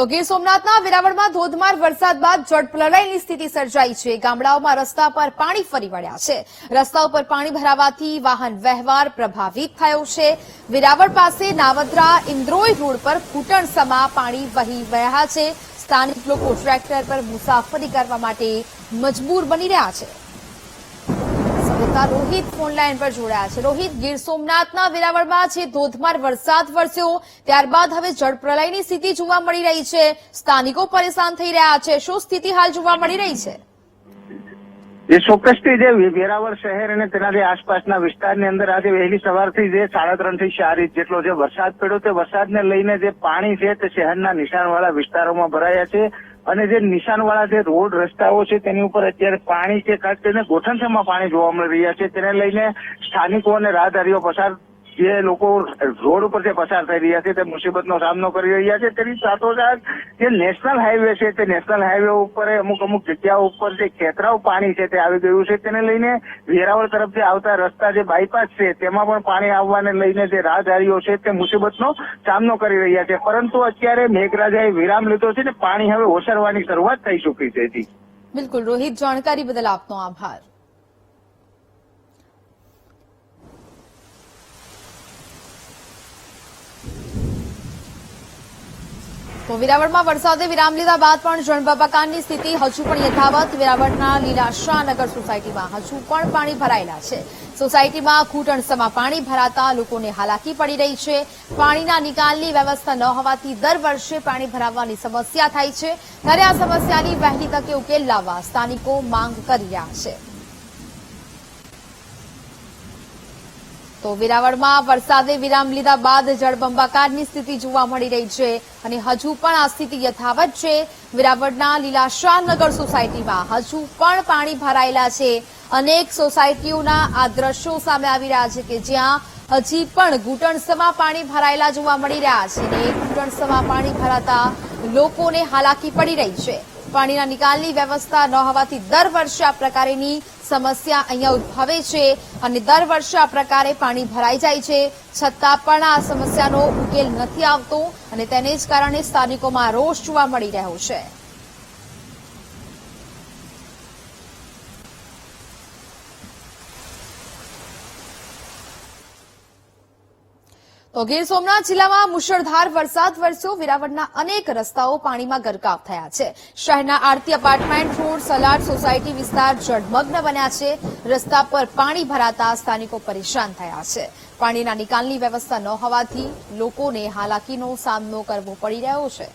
તો ગીર સોમનાથના વેરાવળમાં ધોધમાર વરસાદ બાદ જળપ્રલયની સ્થિતિ સર્જાઈ છે. ગામડાઓમાં રસ્તા પર પાણી ફરી વળ્યા છે. રસ્તા ઉપર પાણી ભરાવાથી વાહન વ્યવહાર પ્રભાવિત થયો છે. વેરાવળ પાસે નાવદરા ઇન્દ્રોઈ રોડ પર ઘૂંટણસમા પાણી વહી રહ્યા છે. સ્થાનિક લોકો ટ્રેક્ટર પર મુસાફરી કરવા માટે મજબૂર બની રહ્યા છે. સંવાદદાતા રોહિત ફોન લાઈન પર જોડાયા છે. રોહિત, ગીર સોમનાથના વેરાવળમાં છે. ધોધમાર વરસાદ વરસ્યો. ત્યારબાદ હવે જળપ્રલયની સ્થિતિ જોવા મળી રહી છે. સ્થાનિકો પરેશાન થઈ રહ્યા છે. શું સ્થિતિ હાલ જોવા મળી રહી છે? એ ચોક્કસથી જે વેરાવળ શહેર અને તેનાથી આસપાસના વિસ્તારની અંદર આજે વહેલી સવારથી જે સાડા ત્રણથી ચાર ઇંચ જેટલો જે વરસાદ પડ્યો, તે વરસાદને લઈને જે પાણી છે તે શહેરના નિશાનવાળા વિસ્તારોમાં ભરાયા છે. અને જે નિશાનવાળા જે રોડ રસ્તાઓ છે તેની ઉપર અત્યારે પાણી છે ખાસ કરીને ગોઠણસમાં પાણી જોવા મળી રહ્યા છે. તેને લઈને સ્થાનિકો અને રાહદારીઓ પસાર જે લોકો રોડ ઉપર જે પસાર થઈ રહ્યા છે તે મુસીબતનો સામનો કરી રહ્યા છે. તેની સાથોસાથ જે નેશનલ હાઈવે છે, તે નેશનલ હાઈવે ઉપર અમુક અમુક જગ્યાઓ ઉપર જે ખેતરાઓ પાણી છે તે આવી ગયું છે. તેને લઈને વેરાવળ તરફથી આવતા રસ્તા જે બાયપાસ છે, તેમાં પણ પાણી આવવાને લઈને જે રાહદારીઓ છે તે મુસીબતનો સામનો કરી રહ્યા છે. પરંતુ અત્યારે મેઘરાજાએ વિરામ લીધો છે ને પાણી હવે ઓસરવાની શરૂઆત થઈ ચૂકી છે. બિલકુલ. રોહિત, જાણકારી બદલ આપનો આભાર. તો વેરાવળમાં વરસાદે વિરામ લીધા બાદ પણ જળબંબાકારની સ્થિતિ હજુ પણ યથાવત. વેરાવળના લીલાશાહ નગર સોસાયટીમાં હજુ પણ પાણી ભરાયેલા છે. સોસાયટીમાં ઘૂંટણસમાં પાણી ભરાતા લોકોને હાલાકી પડી રહી છે. પાણીના નિકાલની વ્યવસ્થા ન હોવાથી દર વર્ષે પાણી ભરાવવાની સમસ્યા થાય છે. ત્યારે આ સમસ્યાની વહેલી તકે ઉકેલ લાવવા સ્થાનિકો માંગ કરી રહ્યા છે. તો વેરાવળમાં વરસાદે વિરામ લીધા બાદ જળબંબાકારની સ્થિતિ જોવા મળી રહી છે અને હજુ પણ આ સ્થિતિ યથાવત છે. વેરાવળના લીલાશાહ નગર સોસાયટીમાં હજુ પણ પાણી ભરાયેલા છે. અનેક સોસાયટીઓના આ દ્રશ્યો સામે આવી રહ્યા છે કે જ્યાં હજી પણ ઘૂંટણસમાં પાણી ભરાયેલા જોવા મળી રહ્યા છે અને ઘૂંટણસમાં પાણી ભરાતા લોકોને હાલાકી પડી રહી છે. પાણીના નિકાલની વ્યવસ્થા ન હોવાથી દર વર્ષે આ પ્રકારેની સમસ્યા અહીંયા ઉદ્ભવે છે અને દર વર્ષે આ પ્રકારે પાણી ભરાઈ જાય છે. છતાં પણ આ સમસ્યાનો ઉકેલ નથી આવતો અને તેને જ કારણે સ્થાનિકોમાં રોષ જોવા મળી રહ્યો છે. તો ગીર સોમનાથ જિલ્લામાં મુશળધાર વરસાદ વરસ્યો. વેરાવળના અનેક રસ્તાઓ પાણીમાં ગરકાવ થયા છે. શહેરના આરતી અપાર્ટમેન્ટ રોડ સલાડ સોસાયટી વિસ્તાર જળમગ્ન બન્યા છે. રસ્તા પર પાણી ભરાતા સ્થાનિકો પરેશાન થયા છે. પાણીના નિકાલની વ્યવસ્થા ન હોવાથી લોકોને હાલાકીનો સામનો કરવો પડી રહ્યો છે.